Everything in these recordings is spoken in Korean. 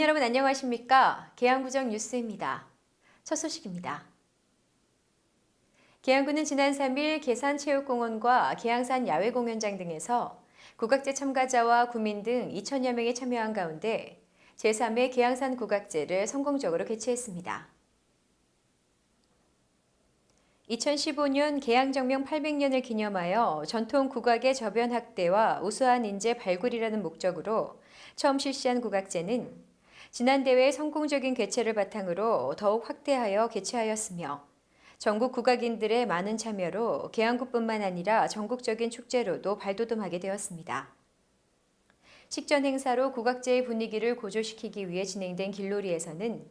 여러분 안녕하십니까? 계양구정 뉴스입니다. 첫 소식입니다. 계양구는 지난 3일 계산체육공원과 계양산 야외공연장 등에서 국악제 참가자와 구민 등 2천여 명이 참여한 가운데 제3회 계양산 국악제를 성공적으로 개최했습니다. 2015년 계양정명 800년을 기념하여 전통 국악의 저변 확대와 우수한 인재 발굴이라는 목적으로 처음 실시한 국악제는 지난 대회의 성공적인 개최를 바탕으로 더욱 확대하여 개최하였으며 전국 국악인들의 많은 참여로 계양구뿐만 아니라 전국적인 축제로도 발돋움하게 되었습니다. 식전 행사로 국악제의 분위기를 고조시키기 위해 진행된 길놀이에서는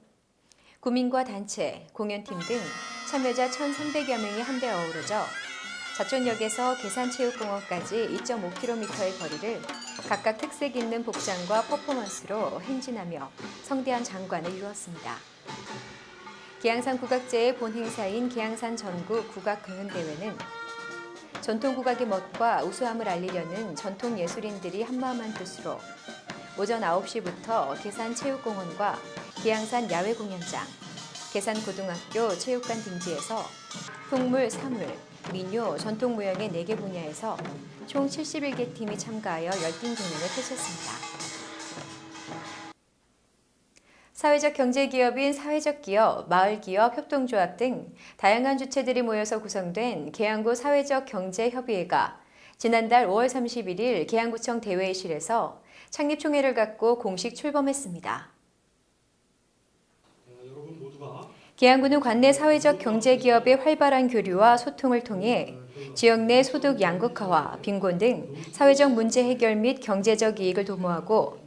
구민과 단체, 공연팀 등 참여자 1,300여 명이 한데 어우러져 자촌역에서 계산체육공원까지 2.5km의 거리를 각각 특색 있는 복장과 퍼포먼스로 행진하며 성대한 장관을 이루었습니다. 계양산 국악제의 본 행사인 계양산 전국 국악공연대회는 전통 국악의 멋과 우수함을 알리려는 전통 예술인들이 한마음한 뜻으로 오전 9시부터 계산체육공원과 계양산 야외 공연장, 계산고등학교 체육관 등지에서 풍물, 사물, 민요, 전통무용의 4개 분야에서 총 71개 팀이 참가하여 열띤 공연을 펼쳤습니다. 사회적 경제기업인 사회적 기업, 마을기업, 협동조합 등 다양한 주체들이 모여서 구성된 계양구 사회적 경제협의회가 지난달 5월 31일 계양구청 대회의실에서 창립총회를 갖고 공식 출범했습니다. 여러분 모두가 계양구는 관내 사회적 경제 기업의 활발한 교류와 소통을 통해 지역 내 소득 양극화와 빈곤 등 사회적 문제 해결 및 경제적 이익을 도모하고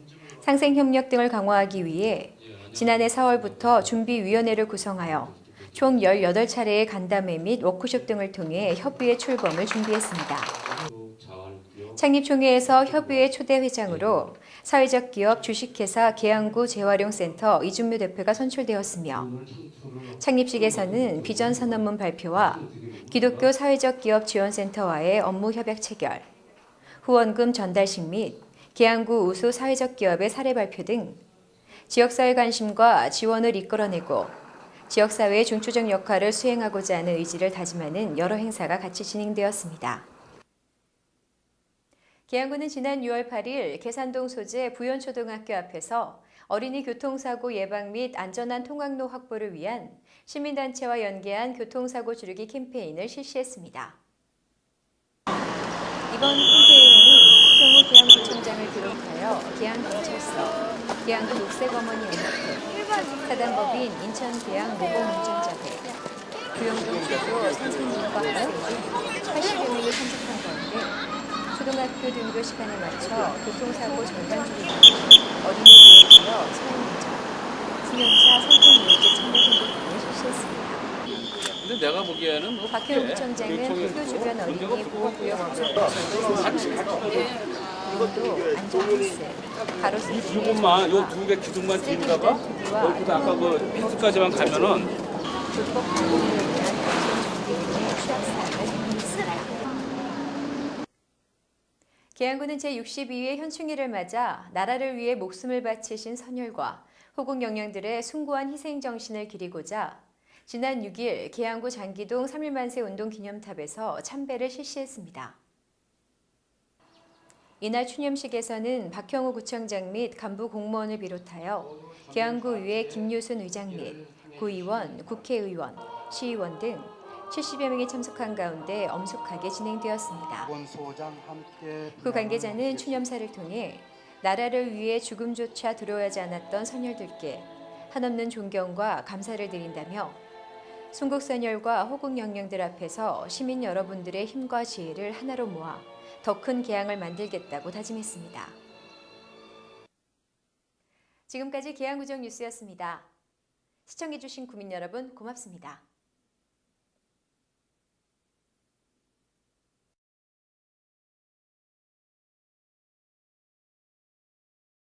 상생 협력 등을 강화하기 위해 지난해 4월부터 준비위원회를 구성하여 총 18차례의 간담회 및 워크숍 등을 통해 협의회 출범을 준비했습니다. 창립총회에서 협의회 초대 회장으로 사회적 기업 주식회사 계양구 재활용센터 이준묘 대표가 선출되었으며 창립식에서는 비전 선언문 발표와 기독교 사회적 기업 지원센터와의 업무 협약 체결, 후원금 전달식 및 계양구 우수 사회적 기업의 사례 발표 등 지역사회 관심과 지원을 이끌어내고 지역사회의 중추적 역할을 수행하고자 하는 의지를 다짐하는 여러 행사가 같이 진행되었습니다. 계양구는 지난 6월 8일 계산동 소재 부연초등학교 앞에서 어린이 교통사고 예방 및 안전한 통학로 확보를 위한 시민단체와 연계한 교통사고 줄이기 캠페인을 실시했습니다. 이번 캠페인은 성우 계양구청장을 비롯하여 계양경찰서, 계양구 녹색어머니 연합회, 사단법인 인천계양 모범운전자회, 구용동 초교 선생님과 학생 등 80여 명이 참석한 가운데 초등학교 등교 시간에 맞춰 교통사고 전반 줄이기 어린이 보호구역 사용운전, 승용차 상품 모의제 참여 등을 실시했습니다. 근데 내가 보기에는 뭐 박혜웅 부청장은 학교 주변 어린이 보호구역 그리고 안전패스, 가로수 이것만 요 두 개 기둥만 뒤에다가 여기서 아까 그 펜스까지만 가면은 불법 안전 준비 등의 취약사항을 정리했습니다. 계양구는 제62회 현충일을 맞아 나라를 위해 목숨을 바치신 선열과 호국 영령들의 숭고한 희생 정신을 기리고자 지난 6일 계양구 장기동 3일만세 운동 기념탑에서 참배를 실시했습니다. 이날 추념식에서는 박형우 구청장 및 간부 공무원을 비롯하여 계양구의회 김유순 의장 및 구의원, 국회의원, 시의원 등 70여 명이 참석한 가운데 엄숙하게 진행되었습니다. 그 관계자는 추념사를 통해 나라를 위해 죽음조차 두려워하지 않았던 선열들께 한없는 존경과 감사를 드린다며 순국선열과 호국 영령들 앞에서 시민 여러분들의 힘과 지혜를 하나로 모아 더 큰 개항을 만들겠다고 다짐했습니다. 지금까지 계양구정 뉴스였습니다. 시청해주신 국민 여러분 고맙습니다.